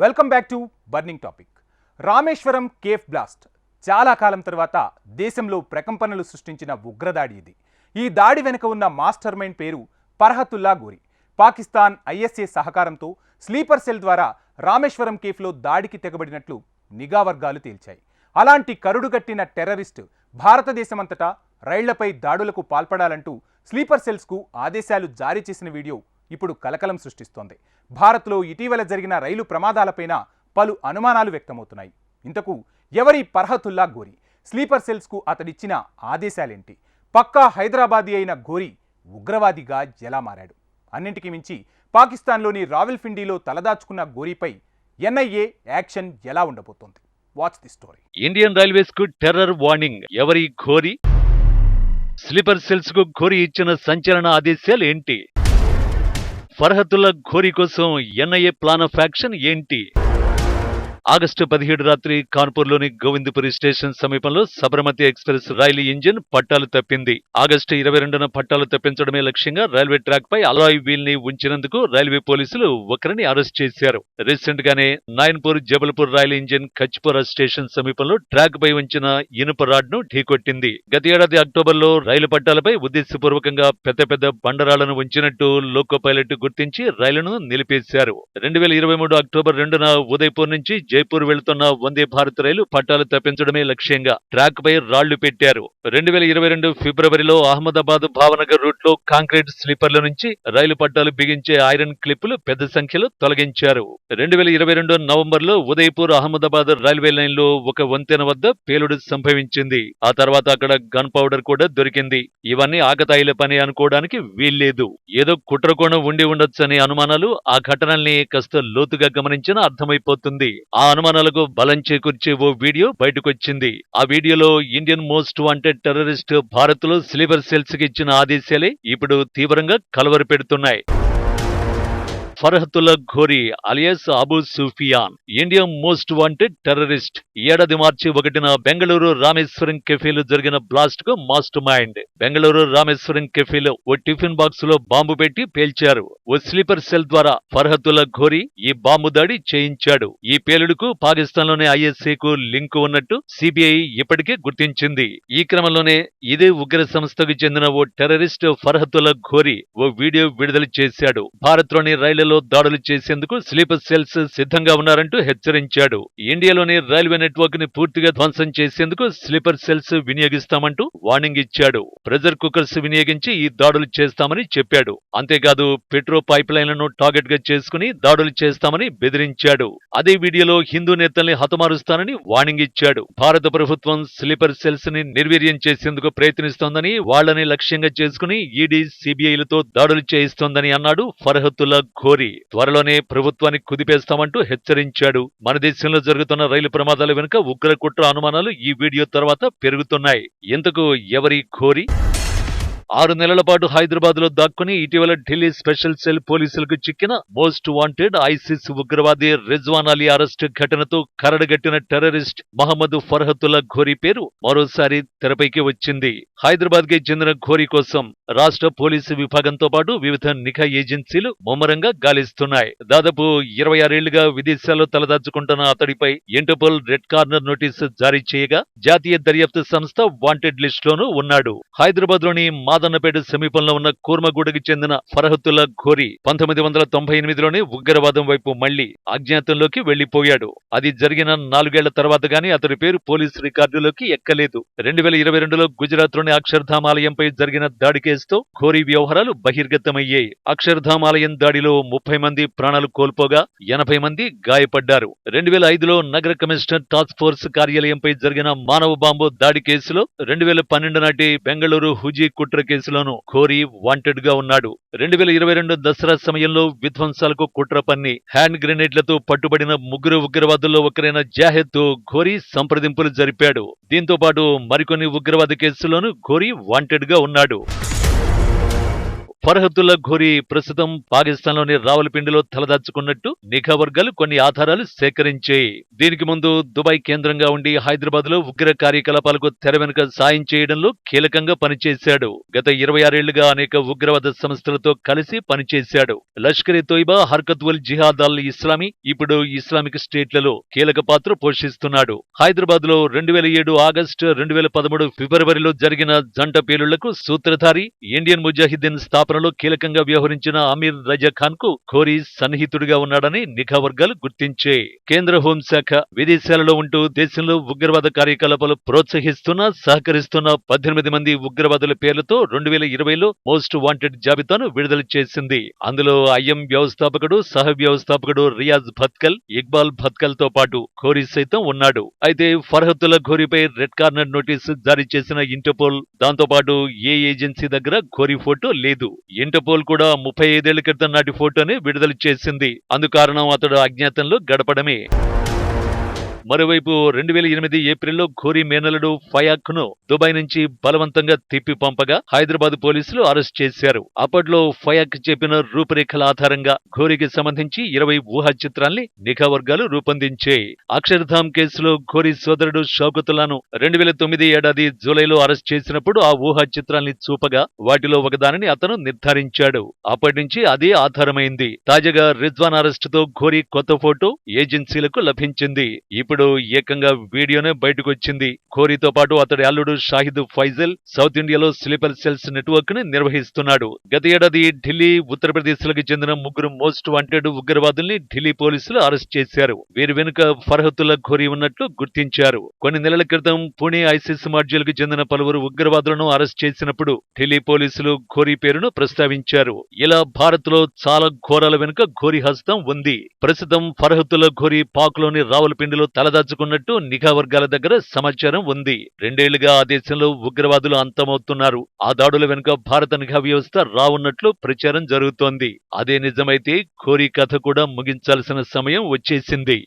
Welcome back to burning topic. Rameshwaram cafe blast. చాలా కాలం తర్వాత దేశంలో ప్రకంపనలు సృష్టించిన ఉగ్రదాడి ఇది. ఈ దాడి వెనుక ఉన్న మాస్టర్ మైండ్ పేరు పర్హతుల్లా గోరి. పాకిస్తాన్ ఐఎస్ఏ సహకారంతో స్లీపర్ సెల్ ద్వారా రామేశ్వరం కేఫ్లో దాడికి తెగబడినట్లు నిఘా వర్గాలు తేల్చాయి. అలాంటి కరుడుగట్టిన టెర్రరిస్ట్ భారతదేశమంతటా రైళ్ళపై దాడులకు పాల్పడాలంటూ స్లీపర్ సెల్స్కు ఆదేశాలు జారీ చేసిన వీడియో ఇప్పుడు కలకలం సృష్టిస్తోంది. భారత్లో ఇటీవల జరిగిన రైలు ప్రమాదాలపైన పలు అనుమానాలు వ్యక్తమవుతున్నాయి. ఇంతకు ఎవరి పర్హతుల్లా ఘోరి? స్లీపర్ సెల్స్కు అతడిచ్చిన ఆదేశాలేంటి? పక్కా హైదరాబాదీ అయిన ఘోరి ఉగ్రవాదిగా ఎలా మారాడు? అన్నింటికి మించి పాకిస్తాన్లోని రావిల్ఫిండిలో తలదాచుకున్న ఘోరీపై ఎన్ఐఏ యాక్షన్ ఎలా ఉండబోతోంది? వాచ్ ది స్టోరీ ఇండియన్ రైల్వేస్కు టెర్రర్ వార్నింగ్. ఎవరి ఘోరి? స్లీపర్ సెల్స్కు ఘోరి ఇచ్చిన సంచలన ఆదేశాలు ఏంటి ఫర్హతుల్లా ఘోరి కోసం ఎన్ఐఏ ప్లాన్ ఆఫ్ యాక్షన్ ఏంటి? ఆగస్టు పదిహేడు రాత్రి కాన్పూర్లోని గోవిందపురి స్టేషన్ సమీపంలో సబర్మతి ఎక్స్ప్రెస్ రైలు ఇంజిన్ పట్టాలు తప్పింది. ఆగస్టు ఇరవై రెండున పట్టాలు తప్పించడమే లక్ష్యంగా రైల్వే ట్రాక్ పై అలాయ్ వీల్ని ఉంచినందుకు రైల్వే పోలీసులు ఒకరిని అరెస్ట్ చేశారు. రీసెంట్ గానే Nainpur Jabalpur rail engine Kachpura station సమీపంలో ట్రాక్ పై ఉంచిన ఇనుప రాడ్ను ఢీకొట్టింది. గత ఏడాది అక్టోబర్లో రైలు పట్టాలపై ఉద్దేశపూర్వకంగా పెద్ద పెద్ద బండరాళ్ళను ఉంచినట్టు లోకో పైలట్ గుర్తించి రైలును నిలిపేశారు. రెండు వేల ఇరవై మూడు అక్టోబర్ రెండున ఉదయపూర్ నుంచి జైపూర్ వెళుతున్న వందే భారత్ రైలు పట్టాలు తప్పించడమే లక్ష్యంగా. ట్రాక్ పై రాళ్ళు పెట్టారు. రెండు వేల ఇరవై రెండు ఫిబ్రవరిలో అహ్మదాబాద్ భావనగర్ రూట్లో కాంక్రీట్ స్లీపర్ల నుంచి రైలు పట్టాలు బిగించే ఐరన్ క్లిప్పులు పెద్ద సంఖ్యలో తొలగించారు. రెండు వేల ఇరవై రెండు నవంబర్లో ఉదయపూర్ అహ్మదాబాద్ రైల్వే లైన్లో ఒక వంతెన వద్ద పేలుడు సంభవించింది. ఆ తర్వాత అక్కడ గన్ పౌడర్ కూడా దొరికింది. ఇవన్నీ ఆకతాయిల పని అనుకోవడానికి వీల్లేదు. ఏదో కుట్రకోణం ఉండి ఉండొచ్చనే అనుమానాలు ఆ ఘటనల్ని కాస్త లోతుగా గమనించినా అర్థమైపోతుంది. ఆ అనుమానాలకు బలం చేకూర్చే ఓ వీడియో బయటకొచ్చింది. ఆ వీడియోలో ఇండియన్ మోస్ట్ వాంటెడ్ టెర్రరిస్ట్ భారత్లో స్లీపర్ సెల్స్కి ఇచ్చిన ఆదేశాలే ఇప్పుడు తీవ్రంగా కలవర పెడుతున్నాయి Farhatullah Ghori alias Abu Sufiyan India most wanted terrorist. ఏడాది మార్చి ఒకటిన బెంగళూరు రామేశ్వరం కెఫేలో జరిగిన బ్లాస్ట్కు మాస్టర్ మైండ్. బెంగళూరు రామేశ్వరం కెఫేలో ఓ టిఫిన్ బాక్స్లో బాంబు పెట్టి పేల్చారు. ఓ స్లీపర్ సెల్ ద్వారా ఫర్హతుల్లా ఘోరీ ఈ బాంబు దాడి చేయించాడు. ఈ పేలుడుకు పాకిస్తాన్లోని ఐఎస్ఏ కు లింక్ ఉన్నట్టు సిబిఐ ఇప్పటికే గుర్తించింది. ఈ క్రమంలోనే ఇదే ఉగ్ర సంస్థకు చెందిన ఓ టెర్రరిస్ట్ ఫర్హతుల్లా ఘోరీ ఓ వీడియో విడుదల చేశాడు. భారత్లోని రైళ్ళలో దాడులు చేసేందుకు స్లీపర్ సెల్స్ సిద్ధంగా ఉన్నారంటూ హెచ్చరించాడు. ఇండియాలోని రైల్వే నెట్వర్క్ని పూర్తిగా ధ్వంసం చేసేందుకు స్లీపర్ సెల్స్ వినియోగిస్తామంటూ వార్నింగ్ ఇచ్చాడు. ప్రెజర్ కుక్కర్స్ వినియోగించి ఈ దాడులు చేస్తామని చెప్పాడు. అంతేకాదు పెట్రో పైప్ లైన్లను టార్గెట్గా చేసుకుని దాడులు చేస్తామని బెదిరించాడు. అదే వీడియోలో హిందూ నేతల్ని హతమారుస్తానని వార్నింగ్ ఇచ్చాడు. భారత ప్రభుత్వం స్లీపర్ సెల్స్ని నిర్వీర్యం చేసేందుకు ప్రయత్నిస్తోందని వాళ్ళని లక్ష్యంగా చేసుకుని ఈడీ సిబిఐలతో దాడులు చేయిస్తోందని అన్నాడు ఫర్హతుల్లా ఘోరీ. త్వరలోనే ప్రభుత్వాన్ని కుదిపేస్తామంటూ హెచ్చరించాడు. మన దేశంలో జరుగుతున్న రైలు ప్రమాదాల వెనుక ఉగ్ర కుట్ర అనుమానాలు ఈ వీడియో తర్వాత పెరుగుతున్నాయి. ఇంతకు ఎవరి కోరి? ఆరు నెలల పాటు హైదరాబాద్లో దాక్కుని ఇటీవల ఢిల్లీ స్పెషల్ సెల్ పోలీసులకు చిక్కిన మోస్ట్ వాంటెడ్ ఐసిస్ ఉగ్రవాది రిజ్వాన్ అలీ అరెస్ట్ ఘటనతో కరడగట్టిన టెర్రరిస్ట్ మహమ్మద్ ఫర్హతుల్లా ఘోరీ పేరు మరోసారి తెరపైకి వచ్చింది. హైదరాబాద్కి చెందిన ఘోరీ కోసం రాష్ట్ర పోలీసు విభాగంతో పాటు వివిధ నిఘా ఏజెన్సీలు ముమ్మరంగా గాలిస్తున్నాయి. దాదాపు ఇరవై ఆరేళ్ళుగా విదేశాల్లో తలదాచుకుంటున్న అతడిపై ఇంటర్పోల్ రెడ్ కార్నర్ నోటీసు జారీ చేయగా జాతీయ దర్యాప్తు సంస్థ వాంటెడ్ లిస్ట్ లోనూ ఉన్నాడు. హైదరాబాద్లోని మా మాదన్నపేట సమీపంలో ఉన్న కూర్మగూడకి చెందిన ఫరహతుల్లా ఘోరీ పంతొమ్మిది వందల తొంభై ఎనిమిదిలోనే ఉగ్రవాదం వైపు మళ్ళీ అజ్ఞాతంలోకి వెళ్ళిపోయాడు అది జరిగిన నాలుగేళ్ళ తర్వాత గానీ అతడి పేరు పోలీసు రికార్డులోకి ఎక్కలేదు. రెండు వేల ఇరవై రెండులో గుజరాత్లోని అక్షర్ధామ్ ఆలయంపై జరిగిన దాడి కేసుతో ఘోరీ వ్యవహారాలు బహిర్గతమయ్యాయి. అక్షర్ధామ్ ఆలయం దాడిలో ముప్పై మంది ప్రాణాలు కోల్పోగా ఎనభై మంది గాయపడ్డారు. రెండు వేల ఐదులో నగర కమిషనర్ టాస్క్ ఫోర్స్ కార్యాలయంపై జరిగిన మానవ బాంబు దాడి కేసులో రెండు వేల పన్నెండు నాటి బెంగళూరు హుజీ కుట్ర కేసులోనూ ఖోరీ వాంటెడ్గా ఉన్నాడు. రెండు వేల ఇరవై రెండు దసరా సమయంలో విధ్వంసాలకు కుట్ర పన్ని హ్యాండ్ గ్రెనేడ్లతో పట్టుబడిన ముగ్గురు ఉగ్రవాదుల్లో ఒకరైన జాహెద్తో ఘోరీ సంప్రదింపులు జరిపాడు. దీంతో పాటు మరికొన్ని ఉగ్రవాద కేసులోనూ ఘోరీ వాంటెడ్గా ఉన్నాడు. ఫర్హతుల్లా ఘోరీ ప్రస్తుతం పాకిస్తాన్లోని రావలపిండిలో తలదాచుకున్నట్టు నిఘా వర్గాలు కొన్ని ఆధారాలు సేకరించాయి దీనికి ముందు దుబాయ్ కేంద్రంగా ఉండి హైదరాబాద్లో ఉగ్ర కార్యకలాపాలకు తెర వెనుక సాయం చేయడంలో కీలకంగా పనిచేశాడు. గత ఇరవై ఆరేళ్ళుగా అనేక ఉగ్రవాద సంస్థలతో కలిసి పనిచేశాడు. లష్కర్ ఎ తోయిబా హర్కత్ ఉల్ జిహాద్ అల్ ఇస్లామీ ఇప్పుడు ఇస్లామిక్ స్టేట్లలో కీలక పాత్ర పోషిస్తున్నాడు. హైదరాబాద్లో రెండు వేల ఏడు ఆగస్టు రెండు వేల పదమూడు ఫిబ్రవరిలో జరిగిన జంట పేలుళ్ళకు సూత్రధారి ఇండియన్ ముజాహిద్దీన్ స్థాపన స్థాపనలో కీలకంగా వ్యవహరించిన అమీర్ రజా ఖాన్కు ఘోరీ సన్నిహితుడిగా ఉన్నాడని నిఘా వర్గాలు గుర్తించే. కేంద్ర హోంశాఖ విదేశాలలో ఉంటూ దేశంలో ఉగ్రవాద కార్యకలాపాలు ప్రోత్సహిస్తున్న సహకరిస్తున్న పద్దెనిమిది మంది ఉగ్రవాదుల పేర్లతో రెండు వేల ఇరవైలో మోస్ట్ వాంటెడ్ జాబితాను విడుదల చేసింది. అందులో ఐఎం వ్యవస్థాపకుడు సహ వ్యవస్థాపకుడు రియాజ్ భత్కల్ ఇక్బాల్ భత్కల్తో పాటు ఘోరీ సైతం ఉన్నాడు. అయితే ఫర్హతుల ఘోరీపై రెడ్ కార్నర్ నోటీసు జారీ చేసిన ఇంటర్పోల్ దాంతో పాటు ఏ ఏజెన్సీ దగ్గర ఘోరీ ఫోటో లేదు. ఇంటర్పోల్ కూడా ముప్పై ఐదేళ్ళ క్రితం నాటి ఫోటోని విడుదల చేసింది. అందుకారణం అతడు అజ్ఞాతంలో గడపడమే. మరోవైపు రెండు వేల ఎనిమిది ఏప్రిల్లో ఘోరీ మేనలుడు ఫయాక్ను దుబాయ్ నుంచి బలవంతంగా తిప్పి పంపగా హైదరాబాద్ పోలీసులు అరెస్ట్ చేశారు. అప్పట్లో ఫయాక్ చెప్పిన రూపురేఖల ఆధారంగా ఘోరీకి సంబంధించి ఇరవై ఊహా చిత్రాల్ని నిఘా వర్గాలు రూపొందించాయి. అక్షర్ధామ్ కేసులో ఘోరీ సోదరుడు షౌకతులను రెండు వేల తొమ్మిది ఏడాది జూలైలో అరెస్ట్ చేసినప్పుడు ఆ ఊహా చిత్రాల్ని చూపగా వాటిలో ఒకదానిని అతను నిర్ధారించాడు. అప్పటి నుంచి అదే ఆధారమైంది. తాజాగా రిజ్వాన్ అరెస్టుతో ఘోరీ కొత్త ఫోటో ఏజెన్సీలకు లభించింది. ఇప్పుడు ఏకంగా వీడియోనే బయటకొచ్చింది. ఘోరీతో పాటు అతడి అల్లుడు షాహిద్ ఫైజల్ సౌత్ ఇండియాలో స్లీపర్ సెల్స్ నెట్వర్క్ని నిర్వహిస్తున్నాడు. గత ఏడాది ఢిల్లీ ఉత్తరప్రదేశ్లకు చెందిన ముగ్గురు మోస్ట్ వాంటెడ్ ఉగ్రవాదుల్ని ఢిల్లీ పోలీసులు అరెస్ట్ చేశారు. వీరి వెనుక ఫర్హతుల్లా ఘోరీ ఉన్నట్లు గుర్తించారు. కొన్ని నెలల క్రితం పుణే ఐసిస్ మాడ్యూల్కు చెందిన పలువురు ఉగ్రవాదులను అరెస్ట్ చేసినప్పుడు ఢిల్లీ పోలీసులు ఘోరీ పేరును ప్రస్తావించారు. ఇలా భారత్లో చాలా ఘోరాల వెనుక ఘోరీ హస్తం ఉంది. ప్రస్తుతం ఫర్హతుల్లా ఘోరీ పాక్లోని రావులపిండిలో తలదాచుకున్నట్టు నిఘా వర్గాల దగ్గర సమాచారం ఉంది. రెండేళ్ళుగా ఆ దేశంలో ఉగ్రవాదులు అంతమవుతున్నారు. ఆ దాడుల వెనుక భారత నిఘా వ్యవస్థ రావున్నట్లు ప్రచారం జరుగుతోంది. అదే నిజమైతే కోరి కథ కూడా ముగించాల్సిన సమయం వచ్చేసింది.